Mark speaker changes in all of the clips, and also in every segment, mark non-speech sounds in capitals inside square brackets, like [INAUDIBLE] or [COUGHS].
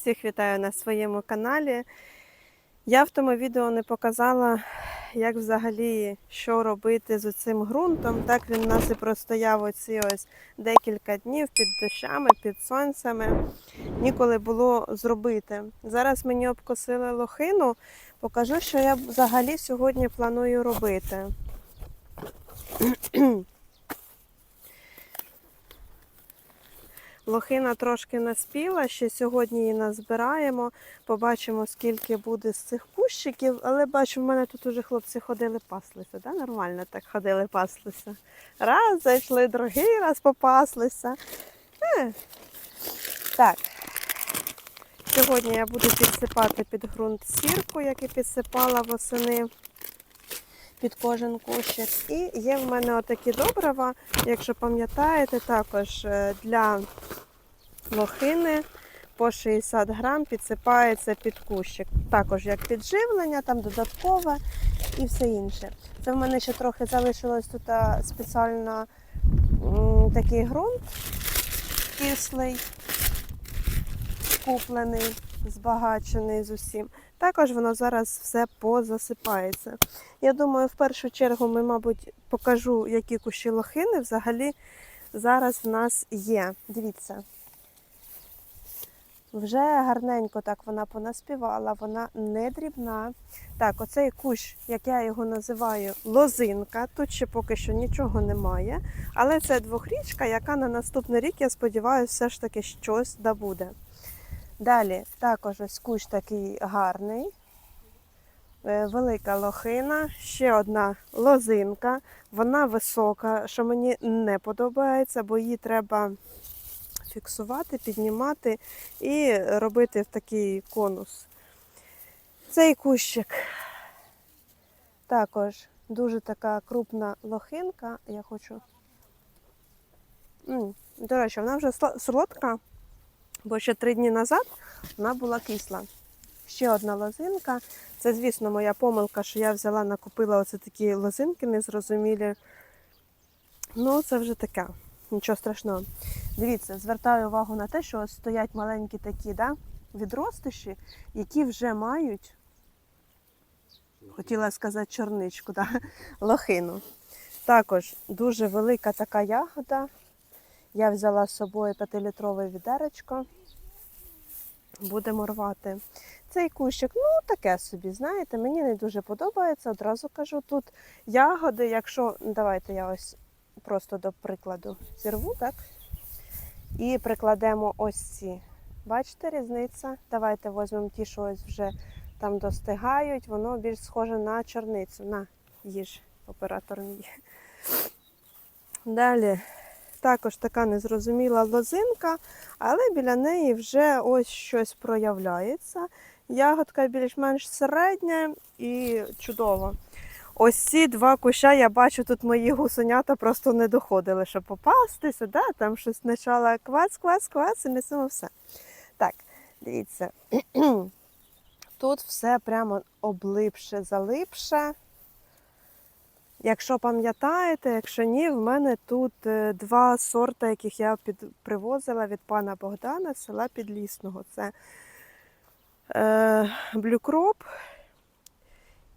Speaker 1: Всіх вітаю на своєму каналі. Я в тому відео не показала, як взагалі що робити з цим ґрунтом. Так він у нас і простояв оці ось декілька днів під дощами, під сонцями. Ніколи було зробити. Зараз мені обкосили лохину. Покажу, що я взагалі сьогодні планую робити. [CLEARS THROAT] Лохина трошки наспіла, ще сьогодні її назбираємо. Побачимо, скільки буде з цих кущиків. Але бачу, в мене тут уже хлопці ходили паслися. Да? Нормально так ходили паслися. Раз зайшли, другий раз попаслися. Е. Так. Сьогодні я буду підсипати під ґрунт сірку, як і підсипала восени під кожен кущик. І є в мене отакі добрива, якщо пам'ятаєте, також е, для лохини по 60 грам підсипається під кущик. Також як підживлення, там додаткове і все інше. Це в мене ще трохи залишилось тут спеціально такий ґрунт кислий, куплений, збагачений з усім. Також воно зараз все позасипається. Я думаю, в першу чергу ми, мабуть, покажу, які кущі лохини взагалі зараз в нас є. Дивіться. Вже гарненько так вона понаспівала, вона не дрібна. Так, оцей кущ, як я його називаю, лозинка. Тут ще поки що нічого немає. Але це двохрічка, яка на наступний рік, я сподіваюся, все ж таки щось добуде. Далі також ось кущ такий гарний. Е, Велика лохина, ще одна лозинка. Вона висока, що мені не подобається, бо її треба фіксувати, піднімати і робити в такий конус. Цей кущик також дуже така крупна лохинка. Я хочу. М, До речі, вона вже солодка, бо ще три дні назад вона була кисла. Ще одна лозинка. Це, звісно, моя помилка, що я взяла, накупила оце такі лозинки незрозумілі. Ну, це вже таке. Нічого страшного. Дивіться, звертаю увагу на те, що ось стоять маленькі такі да, відростиші, які вже мають, хотіла сказати, чорничку, да, [LAUGHS] лохину. Також дуже велика така ягода. Я взяла з собою 5-літрове відеречко. Будемо рвати. Цей кущик, ну таке собі, знаєте, мені не дуже подобається. Одразу кажу, тут ягоди, якщо, давайте я ось просто до прикладу зірву, так? І прикладемо ось ці. Бачите, різниця? Давайте візьмемо ті, що ось вже там достигають, воно більш схоже на чорницю. На, їж, оператор мій. Далі також така незрозуміла лозинка, але біля неї вже ось щось проявляється. Ягодка більш-менш середня і чудова. Ось ці два куща, я бачу, тут мої гусенята просто не доходили, щоб попастися. Да? Там щось спочатку квац і несемо все. Так, дивіться. [CLEARS THROAT] Тут все прямо облипше, залипше. Якщо пам'ятаєте, якщо ні, в мене тут е, два сорти, яких я під, привозила від пана Богдана з села Підлісного. Це е, блюкроп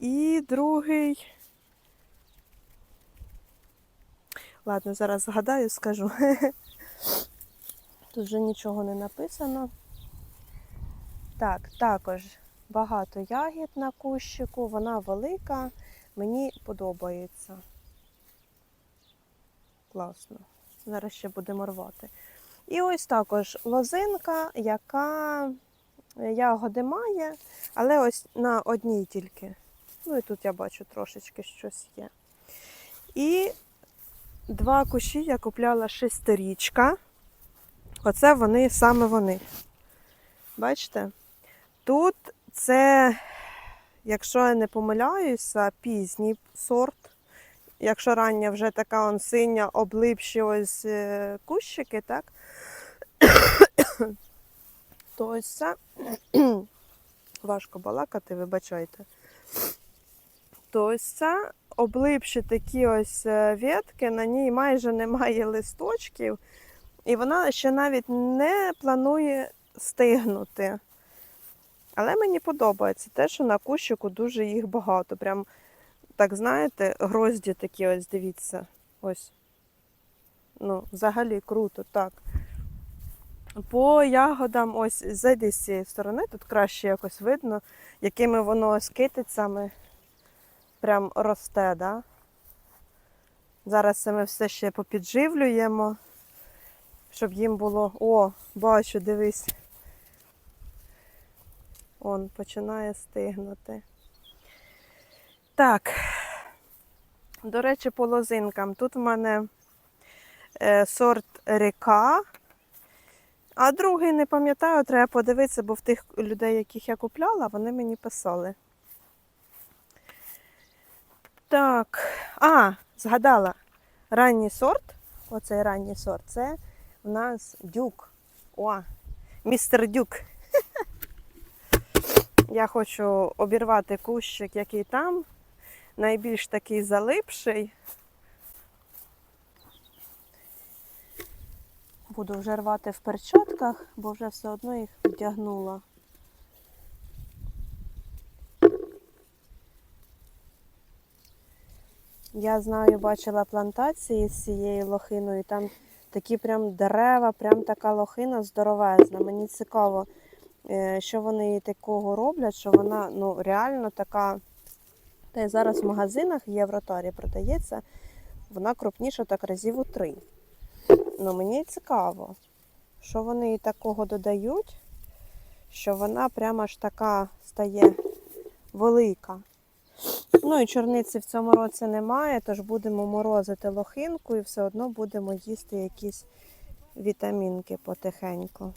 Speaker 1: і другий. Ладно, зараз згадаю, скажу. [LAUGHS] Тут вже нічого не написано. Так, також багато ягід на кущику, вона велика, мені подобається. Класно. Зараз ще будемо рвати. І ось також лозинка, яка ягоди має, але ось на одній тільки. Ну і тут я бачу трошечки щось є. І два кущі я купляла шестирічка. Оце вони саме вони. Бачите? Тут це, якщо я не помиляюся, пізній сорт. Якщо рання вже така он синя, облипші ось е, кущики, так? [COUGHS] то ось це [COUGHS] важко балакати, вибачайте. То ось це облипші такі ось е, ветки, на ній майже немає листочків, і вона ще навіть не планує стигнути. Але мені подобається те, що на кущику дуже їх багато. Прям, так знаєте, грозді такі, ось дивіться. Ось. Ну, взагалі круто, так. По ягодам, ось зайди з цієї сторони, тут краще якось видно, якими воно ось китицями прям росте, да? Зараз це ми все ще попідживлюємо, щоб їм було. О, бачу, дивись. Он починає стигнути. Так. До речі, по лозинкам. Тут в мене е, сорт ріка. А другий не пам'ятаю, треба подивитися, бо в тих людей, яких я купляла, вони мені писали. Так. А, згадала. Ранній сорт. Оцей ранній сорт. Це у нас дюк. О, містер дюк. Я хочу обірвати кущик, який там. Найбільш такий залипший. Буду вже рвати в перчатках, бо вже все одно їх вдягнула. Я знаю, бачила плантації з цією лохиною, там такі прям дерева, прям така лохина здоровезна. Мені цікаво, що вони такого роблять, що вона ну, реально така. Та й зараз в магазинах Євротарі продається, вона крупніша так разів у три. Ну, мені цікаво, що вони їй такого додають, що вона прямо ж така стає велика. Ну і чорниці в цьому році немає, тож будемо морозити лохинку і все одно будемо їсти якісь вітамінки потихеньку.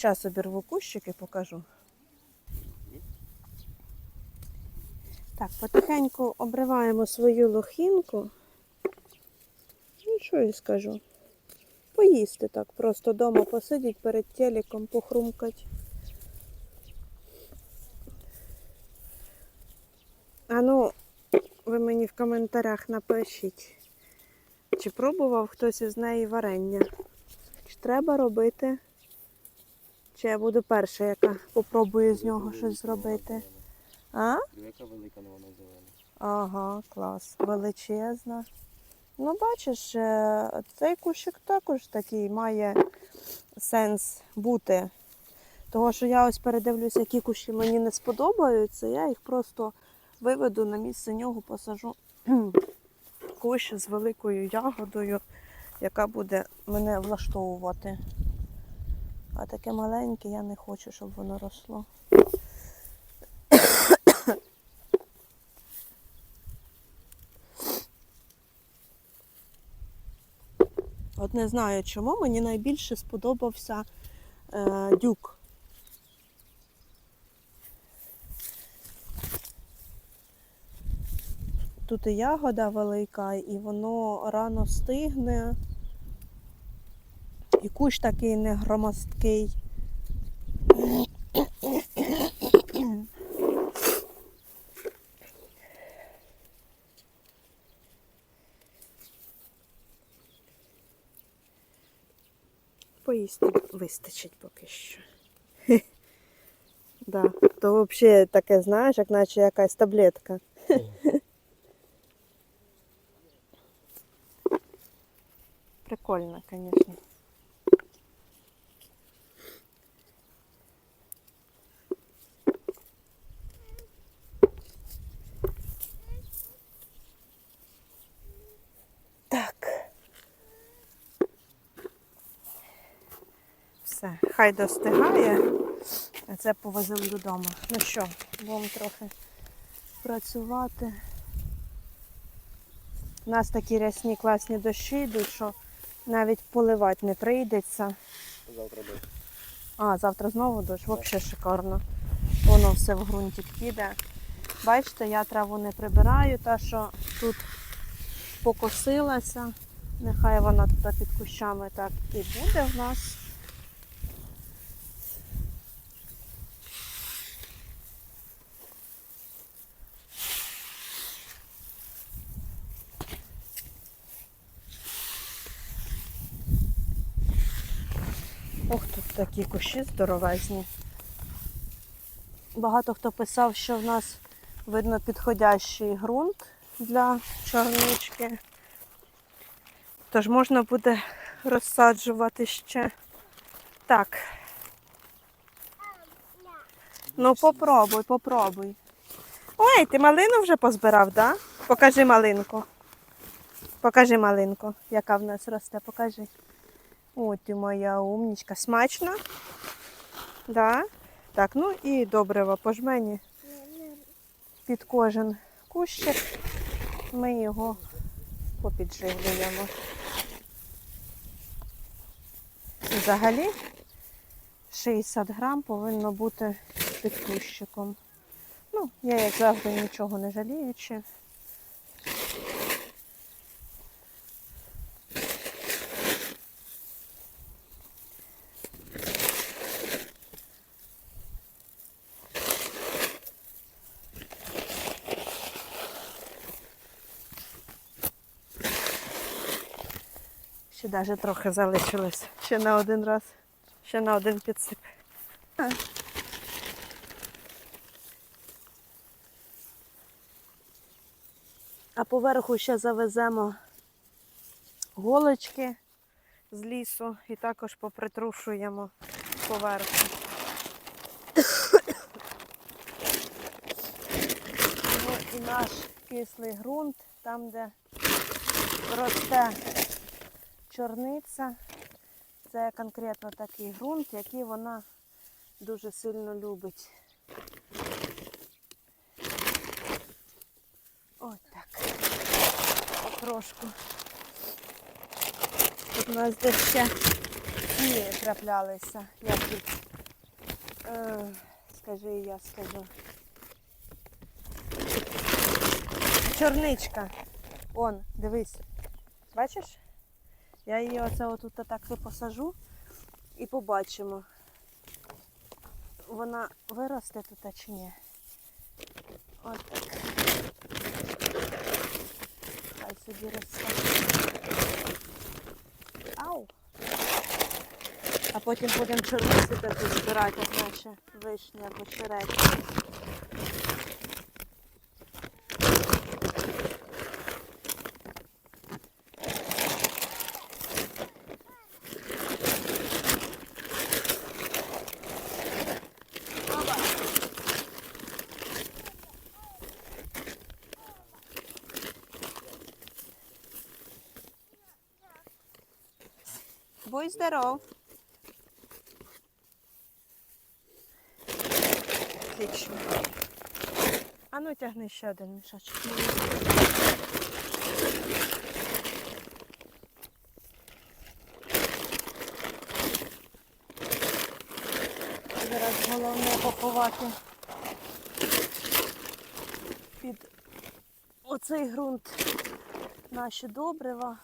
Speaker 1: Зараз обірву кущики покажу. Так, потихеньку обриваємо свою лохинку. Ну, що я скажу? Поїсти так, просто вдома посидіть перед телеком, похрумкать. А ну, ви мені в коментарях напишіть, чи пробував хтось із неї варення? Чи треба робити? Чи я буду перша, яка попробує з нього щось зробити? А?
Speaker 2: Яка велика ну, вона зелена.
Speaker 1: Ага, клас. Величезна. Ну, бачиш, е, цей кущик також такий має сенс бути. Того, що я ось передивлюся, які кущі мені не сподобаються, я їх просто виведу на місце нього, посажу кущ з великою ягодою, яка буде мене влаштовувати. А таке маленьке я не хочу, щоб воно росло. От не знаю чому, мені найбільше сподобався е, дюк. Тут і ягода велика, і воно рано стигне. І кущ такий не громоздкий. Поїсти вистачить поки що. [LAUGHS] Да. То взагалі таке, знаєш, як наче якась таблетка. [LAUGHS] Прикольно, звісно. Так. Все, хай достигає, а це повеземо додому. Ну що, будемо трохи працювати. У нас такі рясні класні дощі йдуть, що навіть поливати не прийдеться.
Speaker 2: Завтра дощ.
Speaker 1: А, завтра знову дощ, взагалі шикарно. Воно все в ґрунті піде. Бачите, я траву не прибираю, та що тут покосилася. Нехай вона тут під кущами так і буде в нас. Ох, тут такі кущі здоровезні. Багато хто писав, що в нас видно підходящий ґрунт для чорнички. Тож можна буде розсаджувати ще. Так. Ну попробуй, попробуй. Ой, ти малину вже позбирав, да? Покажи малинку. Покажи малинку, яка в нас росте, покажи. О, ти моя умнічка. Смачно? Да? Так, ну і добриво по під кожен кущик. Ми його попідживлюємо. Взагалі 60 грам повинно бути під кущиком. Ну, я як завжди нічого не жаліючи. Навіть трохи залишилось. Ще на один раз. Ще на один підсип. А. Поверху ще завеземо голочки з лісу і також попритрушуємо поверху. Ну і наш кислий ґрунт, там, де росте чорниця. Це конкретно такий ґрунт, який вона дуже сильно любить. Ось так. Потрошку. Тут у нас десь ще ці траплялися. Як їх? Е, скажи, я скажу. Чорничка. Он, дивись. Бачиш? Я її оце отут так посажу і побачимо, вона виросте тут чи ні. От так. Хай собі росте. Ау! А потім будемо чорниці таку збирати, наче вишні або череці. Будь здоров. Отлично. А ну тягни ще один мішочок. Зараз головне поховати під оцей ґрунт наші добрива.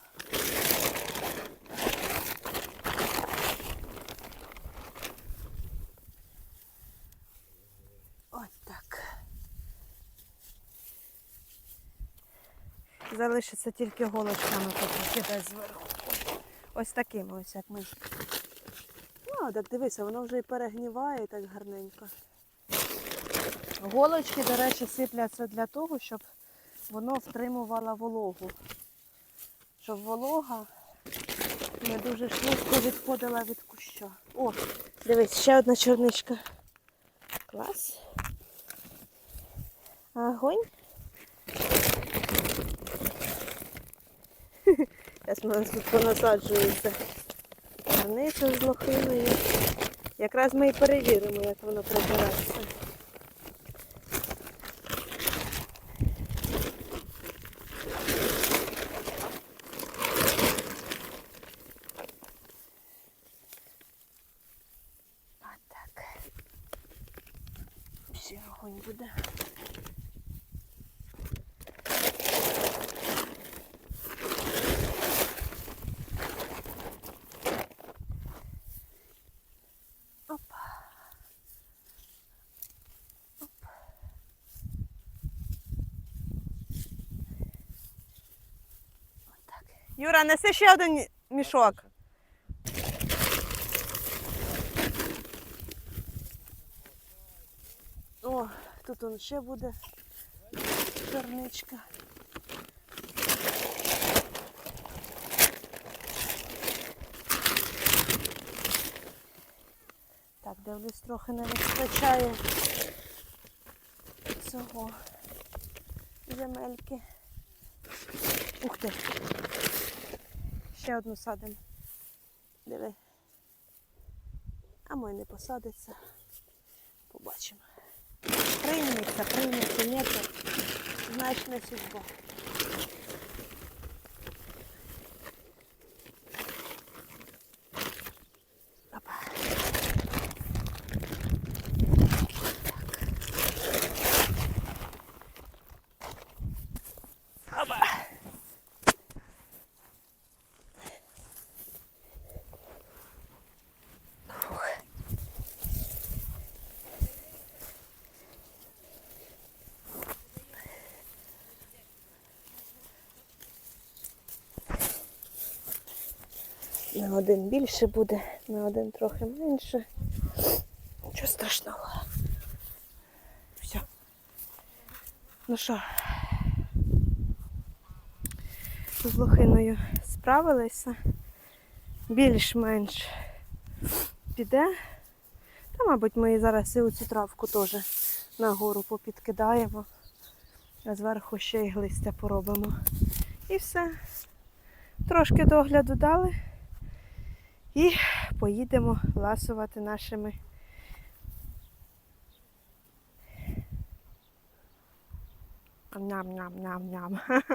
Speaker 1: Залишиться тільки голочками покидати зверху. Ось такими ось як ми. Ну, так дивися, воно вже і перегніває так гарненько. Голочки, до речі, сипляться для того, щоб воно втримувало вологу. Щоб волога не дуже швидко відходила від куща. О, дивись, ще одна чорничка. Клас. Огонь. [LAUGHS] Зараз у нас тут понасаджується гарниця з лохиною. Якраз ми і перевіримо, як воно прибирається. Юра, неси ще один мішок. О, тут он ще буде черничка. Так, дивлюсь, трохи не вистачає цього земельки. Ух ти! Ще одну садимо. Диви. А мой не посадиться. Побачимо. Прийметься, прийметься, ні, значить не судьба. На один більше буде, на один трохи менше. Нічого страшного. Все. Ну що, з лохиною справилися. Більш-менш піде. Та, мабуть, ми зараз і оцю травку теж нагору попідкидаємо, а зверху ще й глистя поробимо. І все. Трошки догляду дали. І поїдемо ласувати нашими ням-ням-ням-ням. [LAUGHS]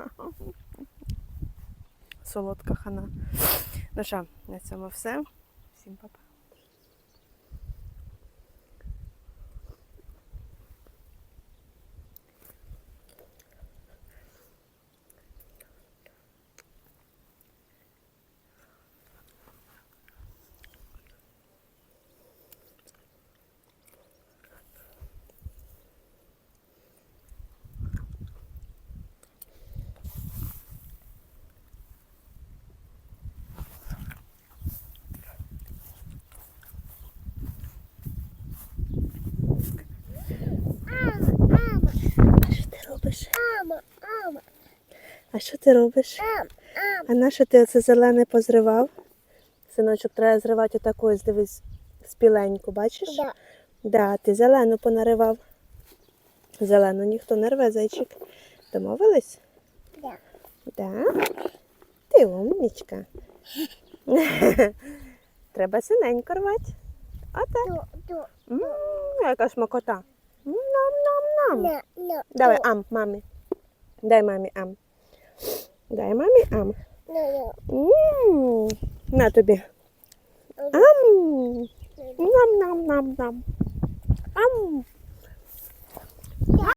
Speaker 1: Солодка хана. Ну що, на цьому все. Всім па-па. А що ти робиш?
Speaker 3: Мама, мама,
Speaker 1: А що ти робиш? А на що ти оце зелене позривав? Синочок, треба зривати отаку, ось дивись, спіленьку, бачиш?
Speaker 3: Да.
Speaker 1: Да, ти зелену понаривав. Зелену ніхто не рве, зайчик. Домовились?
Speaker 3: Да.
Speaker 1: Да? Ти умнічка. [LAUGHS] Треба синенько рвати. Отак. Яка смакота. Нам-нам-нам.
Speaker 3: На, на.
Speaker 1: Давай ам, мамі. Дай мамі ам. Дай мамі ам. На тобі. Ам. Нам-нам-нам-нам. Ам.